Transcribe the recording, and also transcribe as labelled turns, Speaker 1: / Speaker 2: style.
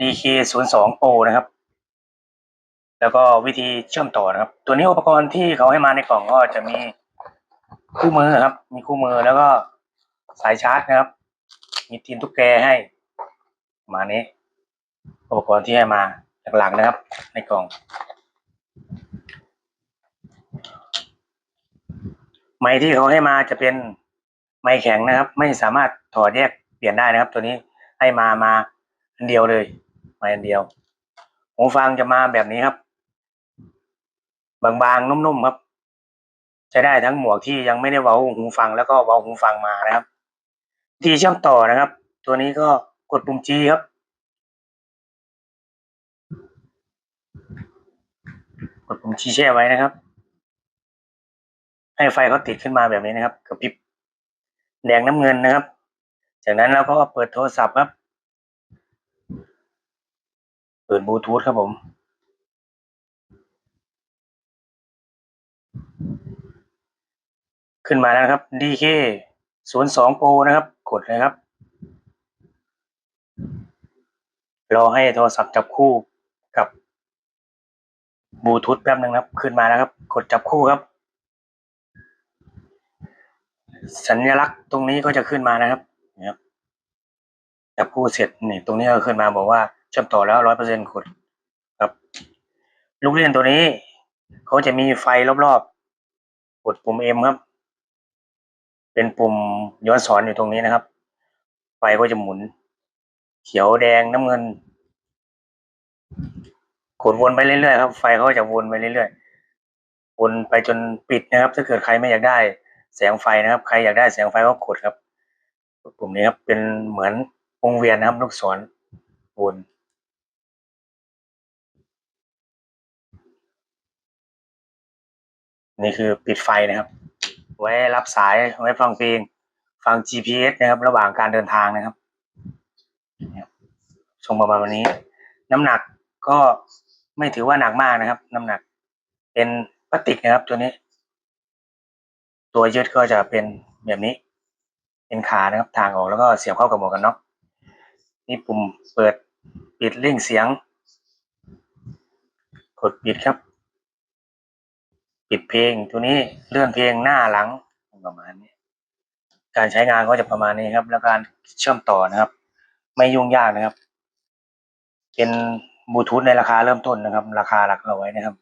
Speaker 1: DK02 Pro นะครับ แล้วก็วิธีเชื่อมต่อนะครับ ตัวนี้อุปกรณ์ที่เขาให้มาในกล่องก็จะมีคู่มือครับ มีคู่มือแล้วก็สายชาร์จนะครับ มีทีนตุ๊กแกให้มานี้ อุปกรณ์ที่ให้มาหลักๆนะครับ ในกล่อง ไม้ที่เขาให้มาจะเป็นไม้แข็งนะครับ ไม่สามารถถอดแยกเปลี่ยนได้นะครับ ตัวนี้ให้มามาอันเดียวเลย ไม้อันเดียวหูฟังจะมาแบบนี้ครับ บางๆนุ่มๆครับ ใช้ได้ทั้งหมวกที่ยังไม่ได้เว้าหูฟังแล้วก็เว้าหูฟังมานะครับที่เชื่อมต่อนะครับ ตัวนี้ก็กดปุ่ม G ครับ กดปุ่ม G แช่ไว้นะครับ ให้ไฟเขาติดขึ้นมาแบบนี้นะครับกระพริบแดงน้ำเงินนะครับ จากนั้นเราก็เปิดโทรศัพท์ครับ เปิดบลูทูธครับผม ขึ้นมาแล้วนะครับ DK 0 2 Pro นะครับ กดเลยครับ รอให้โทรศัพท์จับคู่กับบลูทูธแป๊บนึงนะครับ ขึ้นมาแล้วครับ กดจับคู่ครับ สัญลักษณ์ตรงนี้ก็จะขึ้นมานะครับนะครับ จับคู่เสร็จนี่ตรงนี้ก็ขึ้นมาบอกว่าเชื่อมต่อแล้วร้อยเปอร์เซ็นต์กดครับ ลูกเล่นตัวนี้เขาจะมีไฟรอบๆกดปุ่ม M ครับ เป็นปุ่มย้อนสอนอยู่ตรงนี้นะครับ ไฟก็จะหมุน เขียวแดงน้ำเงินกดวนไปเรื่อยๆครับ ไฟเขาจะวนไปเรื่อยๆวนไปจนปิดนะครับ ถ้าเกิดใครไม่อยากได้แสงไฟนะครับ ใครอยากได้แสงไฟก็กดครับ ปุ่มนี้ครับเป็นเหมือน วงเวียนนะครับลูกศรวนนี่คือปิดไฟนะครับ ไว้รับสายไว้ฟังเพลงฟัง GPS นะครับ ระหว่างการเดินทางนะครับนะครับทรงประมาณวันนี้ น้ำหนักก็ไม่ถือว่าหนักมากนะครับ น้ำหนัก เป็นพลาสติกนะครับ ตัวนี้ ตัวยึดก็จะเป็นแบบนี้ เป็นขานะครับทางออกแล้วก็เสียบเข้ากับหมวกกันน็อก นี่ปุ่มเปิดปิดเร่งเสียง กดปิดครับ ปิดเพลงตัวนี้เลื่อนเพลงหน้าหลังประมาณนี้ การใช้งานก็จะประมาณนี้ครับ แล้วการเชื่อมต่อนะครับ ไม่ยุ่งยากนะครับ เป็นบลูทูธในราคาเริ่มต้นนะครับ ราคาหลักร้อยนะครับ